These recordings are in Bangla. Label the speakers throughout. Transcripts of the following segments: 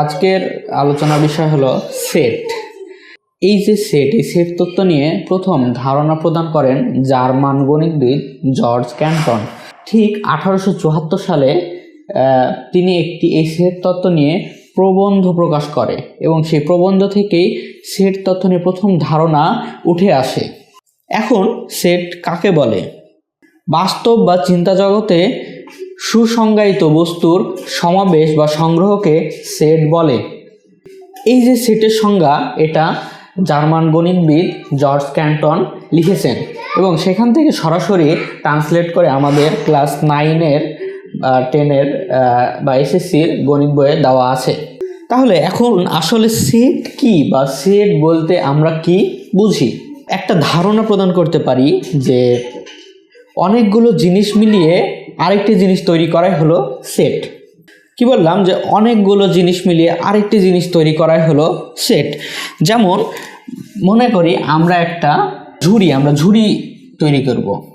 Speaker 1: আজকের আলোচনা বিষয় হলো সেট এই যে সেট এই সেট তত্ত্ব নিয়ে প্রথম ধারণা প্রদান করেন জার্মান গণিতবিদ জর্জ ক্যান্টন। ঠিক আঠারোশো চুয়াত্তর সালে তিনি একটি এই সেট তত্ত্ব নিয়ে প্রবন্ধ প্রকাশ করে এবং সেই প্রবন্ধ থেকেই সেট তত্ত্ব নিয়ে প্রথম ধারণা উঠে আসে। এখন সেট কাকে বলে? বাস্তব বা চিন্তা জগতে সুসংজ্ঞায়িত বস্তুর সমাবেশ বা সংগ্রহকে সেট বলে। এই যে সেটের সংজ্ঞা, এটা জার্মান গণিতবিদ জর্জ ক্যান্টন লিখেছেন এবং সেখান থেকে সরাসরি ট্রান্সলেট করে আমাদের ক্লাস নাইনের টেনের বা এসএসসির গণিত বইয়ে দেওয়া আছে। তাহলে এখন আসলে সেট কি বা সেট বলতে আমরা কি বুঝি? একটা ধারণা প্রদান করতে পারি যে অনেকগুলো জিনিস মিলিয়ে আরেকটি জিনিস তৈরি করাই হলো সেট কি বললাম যে অনেকগুলো জিনিস মিলিয়ে আরেকটি জিনিস তৈরি করাই হলো সেট যেমন মনে করি আমরা একটা ঝুড়ি, আমরা ঝুড়ি তৈরি করব।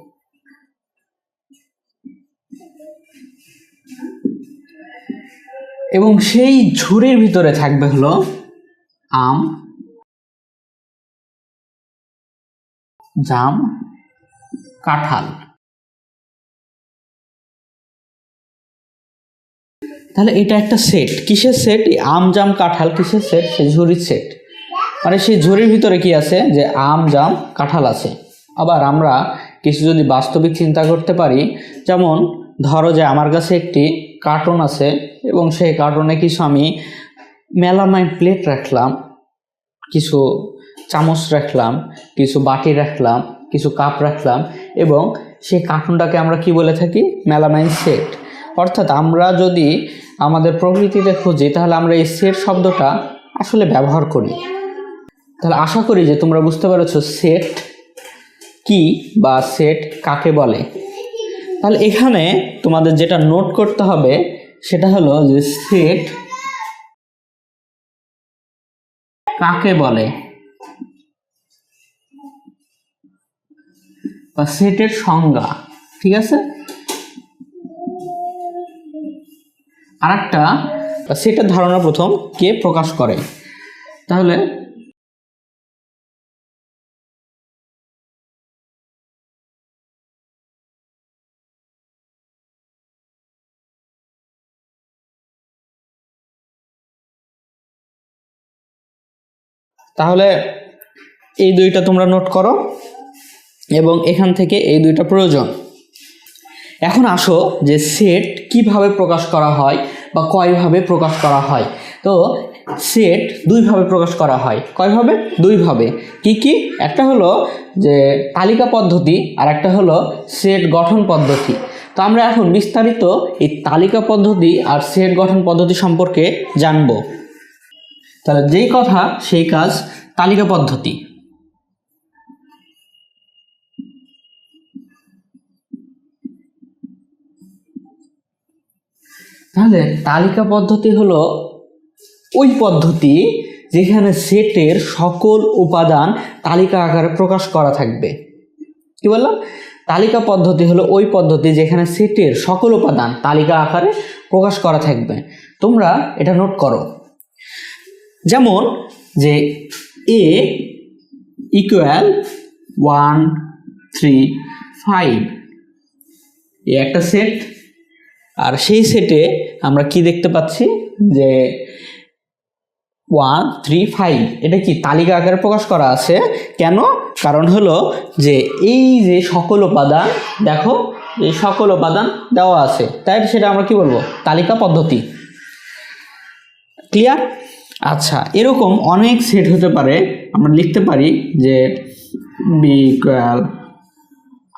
Speaker 1: এবং সেই ঝুড়ির ভিতরে থাকবে হলো আম, জাম, কাঁঠাল। তাহলে এটা একটা সেট কিসের সেট আম, জাম, কাঁঠাল, কিসের সেট সে ঝুড়ির সেট মানে সেই ঝুড়ির ভিতরে কি আছে? যে আম, জাম, কাঁঠাল আছে। আবার আমরা কিছু যদি বাস্তবিক চিন্তা করতে পারি, যেমন ধরো যে আমার কাছে একটি কার্টন আছে এবং সেই কার্টনে কিছু আমি মেলামাইন প্লেট রাখলাম, কিছু চামচ রাখলাম, কিছু বাটি রাখলাম, কিছু কাপ রাখলাম এবং সেই কার্টুনটাকে আমরা কি বলে থাকি? মেলামাইন সেট অর্থাৎ আমরা যদি আমাদের প্রকৃতিতে খুঁজি, তাহলে আমরা এই সেট শব্দটা আসলে ব্যবহার করি। তাহলে আশা করি যে তোমরা বুঝতে পেরেছ সেট কি বা সেট কাকে বলে। তাহলে এখানে তোমাদের যেটা নোট করতে হবে, সেটা হলো যে সেট কাকে বলে? বা সেটের সংজ্ঞা, ঠিক আছে? আর একটা সেটের ধারণা প্রথম কে প্রকাশ করে? তাহলে তাহলে এই দুইটা তোমরা নোট করো এবং এখান থেকে এই দুইটা প্রয়োজন। এখন আসো যে সেট কীভাবে প্রকাশ করা হয় বা কয়ভাবে প্রকাশ করা হয়। তো সেট দুইভাবে প্রকাশ করা হয়। কয়ভাবে? দুইভাবে। কি কি? একটা হলো যে তালিকা পদ্ধতি আর একটা হলো সেট গঠন পদ্ধতি। তো আমরা এখন বিস্তারিত এই তালিকা পদ্ধতি আর সেট গঠন পদ্ধতি সম্পর্কে জানব। তাহলে যেই কথা, সেই কাজ তালিকা পদ্ধতি। তাহলে তালিকা পদ্ধতি হলো ওই পদ্ধতি যেখানে সেটের সকল উপাদান তালিকা আকারে প্রকাশ করা থাকবে। কি বললাম? তালিকা পদ্ধতি হলো ওই পদ্ধতি যেখানে সেটের সকল উপাদান তালিকা আকারে প্রকাশ করা থাকবে। তোমরা এটা নোট করো। যেমন যে A equal one three five A একটা সেট আর সেই সেটে আমরা কি দেখতে পাচ্ছি? যে ওয়ান থ্রি ফাইভ এটা কি তালিকা আকারে প্রকাশ করা আছে? কেন? কারণ হলো যে এই যে সকল উপাদান, দেখো, এই সকল উপাদান দেওয়া আছে। তাই সেটা আমরা কি বলব? তালিকা পদ্ধতি। ক্লিয়ার আচ্ছা এরকম অনেক সেট হতে পারে। আমরা লিখতে পারি যে বি ইকুয়াল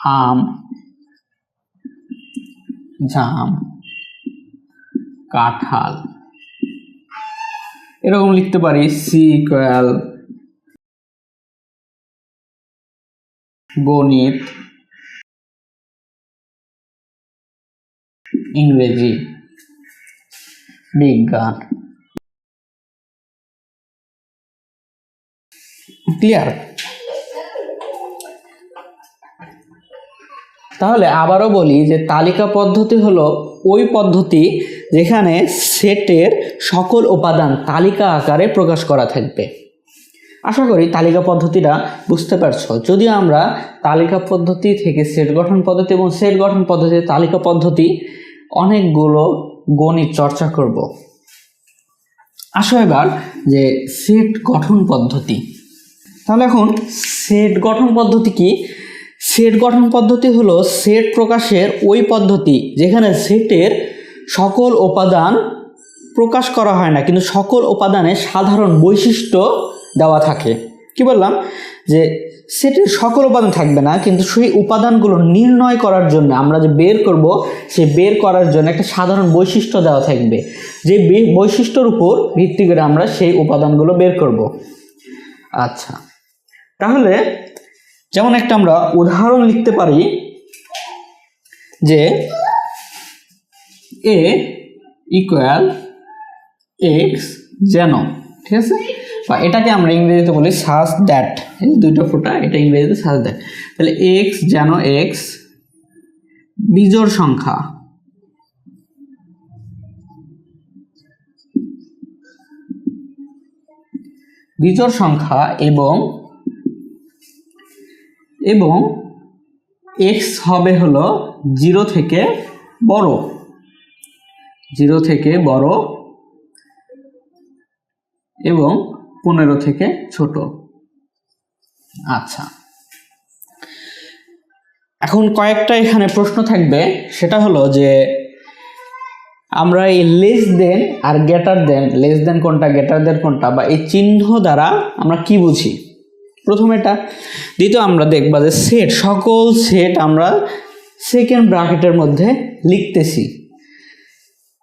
Speaker 1: আম জাম কাঁঠাল। এরকম লিখতে পারি সি ইকুয়াল গণিত ইংরেজি বিজ্ঞান। ক্লিয়ার? তাহলে আবারও বলি যে তালিকা পদ্ধতি হলো ওই পদ্ধতি যেখানে সেটের সকল উপাদান তালিকা আকারে প্রকাশ করা থাকবে। আশা করি তালিকা পদ্ধতিটা বুঝতে পারছ। যদি আমরা তালিকা পদ্ধতি থেকে সেট গঠন পদ্ধতি এবং সেট গঠন পদ্ধতি তালিকা পদ্ধতি অনেকগুলো গণিত চর্চা করব। আসো এবার যে সেট গঠন পদ্ধতি। তাহলে এখন সেট গঠন পদ্ধতি কি? সেট গঠন পদ্ধতি হলো সেট প্রকাশের ওই পদ্ধতি, যেখানে সেটের সকল উপাদান প্রকাশ করা হয় না, কিন্তু সকল উপাদানের সাধারণ বৈশিষ্ট্য দেওয়া থাকে। কি বললাম? যে সেটের সকল উপাদান থাকবে না, কিন্তু সেই উপাদানগুলো নির্ণয় করার জন্য, আমরা যে বের করব সেই বের করার জন্য একটা সাধারণ বৈশিষ্ট্য দেওয়া থাকবে। যে বৈশিষ্ট্যর উপর ভিত্তি করে আমরা সেই উপাদানগুলো বের করব। আচ্ছা। তাহলে যেমন একটা আমরা উদাহরণ লিখতে পারি যে এ ইকুয়াল এক্স যেন, ঠিক আছে? বা এটাকে আমরা ইংরেজিতে বলি সাজ দ্যাট দুইটা ফোঁটা, এটা ইংরেজিতে সাজ দ্যাট তাহলে এক্স যেন এক্স বিজোড় সংখ্যা। বিজোড় সংখ্যা এবং এবং এক্স হবে হলো জিরো থেকে বড়। জিরো থেকে বড় এবং পনেরো থেকে ছোট। আচ্ছা। এখন কয়েকটা এখানে প্রশ্ন থাকবে। সেটা হলো যে আমরা এই লেস দেন আর গেটার দেন লেস দেন কোনটা গেটার দেন কোনটা বা এই চিহ্ন দ্বারা আমরা কি বুঝি? প্রথম এটা। দ্বিতীয় আমরা দেখবা যে সেট সকল সেট আমরা সেকেন্ড ব্র্যাকেটের মধ্যে লিখতেছি।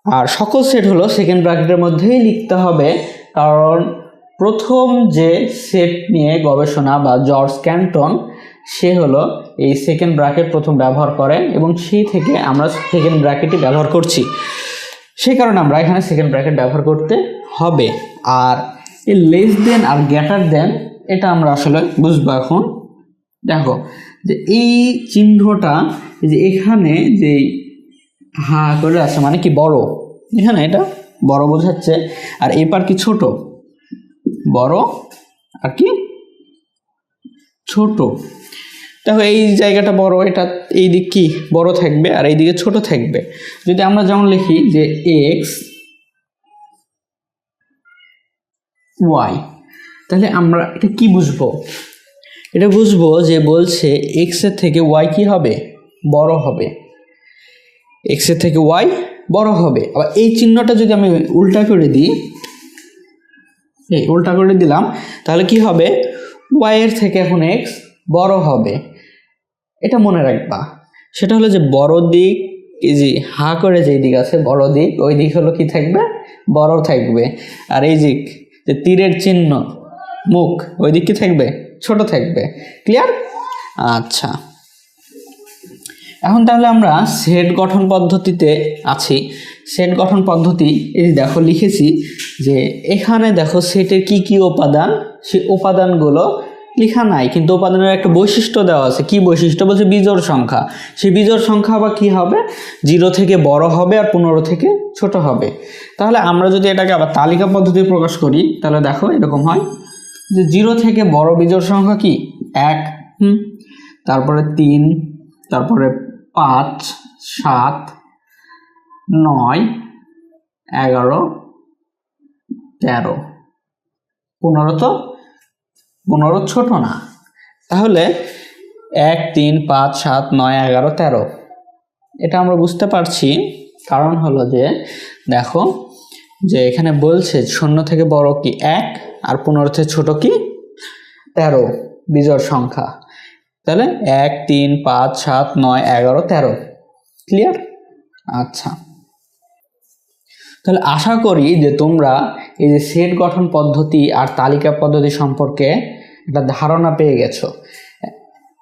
Speaker 1: আর সকল সেট হলো সেকেন্ড ব্র্যাকেটের মধ্যেই লিখতে হবে, কারণ প্রথম যে সেট নিয়ে গবেষণা বা জর্জ ক্যান্টন, সে হলো এই সেকেন্ড ব্র্যাকেট প্রথম ব্যবহার করেন এবং সেই থেকে আমরা সেকেন্ড ব্র্যাকেটই ব্যবহার করছি। সেই কারণে আমরা এখানে সেকেন্ড ব্র্যাকেট ব্যবহার করতে হবে। আর এই লেস দেন আর গ্যাটার দেন এটা আমরা আসলে বুঝব এখন। দেখো, যে এই চিহ্নটা যে এখানে যে হা করে আছে মানে কি বড়? এখানে এটা বড় বোঝাচ্ছে। আর এই পার কি ছোট? বড়। আর কি? ছোট। দেখো, এই জায়গাটা বড়, এটা এই দিক কি? বড় থাকবে আর এই দিকে ছোট থাকবে। যদি আমরা যেমন লিখি যে এক্স ওয়াই তাহলে আমরা এটা কি বুঝব? এটা বুঝব যে বলছে এক্সের থেকে ওয়াই কি হবে? বড় হবে। এক্সের থেকে ওয়াই বড় হবে। আবার এই চিহ্নটা যদি আমি উল্টা করে দিই, এই উল্টা করে দিলাম, তাহলে কি হবে? ওয়াই এর থেকে এখন এক্স বড় হবে। এটা মনে রাখবা। সেটা হলো যে বড় দিক, এই যে হা করে যে দিক আছে, বড় দিক, ওই দিক হলো কি থাকবে? বড় থাকবে। আর এই যে তীরের চিহ্ন মুখ ওই দিক কি থাকবে, ছোট থাকবে ক্লিয়ার আচ্ছা। এখন তাহলে আমরা সেট গঠন পদ্ধতিতে আছি। সেট গঠন পদ্ধতি, এই দেখো, লিখেছি যে এখানে দেখো সেটের কি কি উপাদান সেই উপাদানগুলো লেখা নাই, কিন্তু উপাদানের একটা বৈশিষ্ট্য দেওয়া আছে। কি বৈশিষ্ট্য? বলছে বিজোড় সংখ্যা। সেই বিজোড় সংখ্যা আবার কি হবে? জিরো থেকে বড় হবে আর পনেরো থেকে ছোট হবে। তাহলে আমরা যদি এটাকে আবার তালিকা পদ্ধতি প্রকাশ করি, তাহলে দেখো এরকম হয়। যে জিরো থেকে বড় বিজোড় সংখ্যা কি? এক, হুম? তারপরে তিন, তারপরে পাঁচ, সাত, নয়, এগারো, তেরো। পনেরো তো? পনেরো ছোট না। তাহলে এক, তিন, পাঁচ, সাত, নয়, এগারো, তেরো। এটা আমরা বুঝতে পারছি। কারণ হলো যে, দেখো যে এখানে বলছে শূন্য থেকে বড় কি? এক আর পুনর্থে ছোট কি? তেরো, বিজোড় সংখ্যা। তাহলে এক, তিন, পাঁচ, সাত, নয়, এগারো, তেরো। ক্লিয়ার আচ্ছা। তাহলে আশা করি যে তোমরা এই যে সেট গঠন পদ্ধতি আর তালিকা পদ্ধতি সম্পর্কে একটা ধারণা পেয়ে গেছো।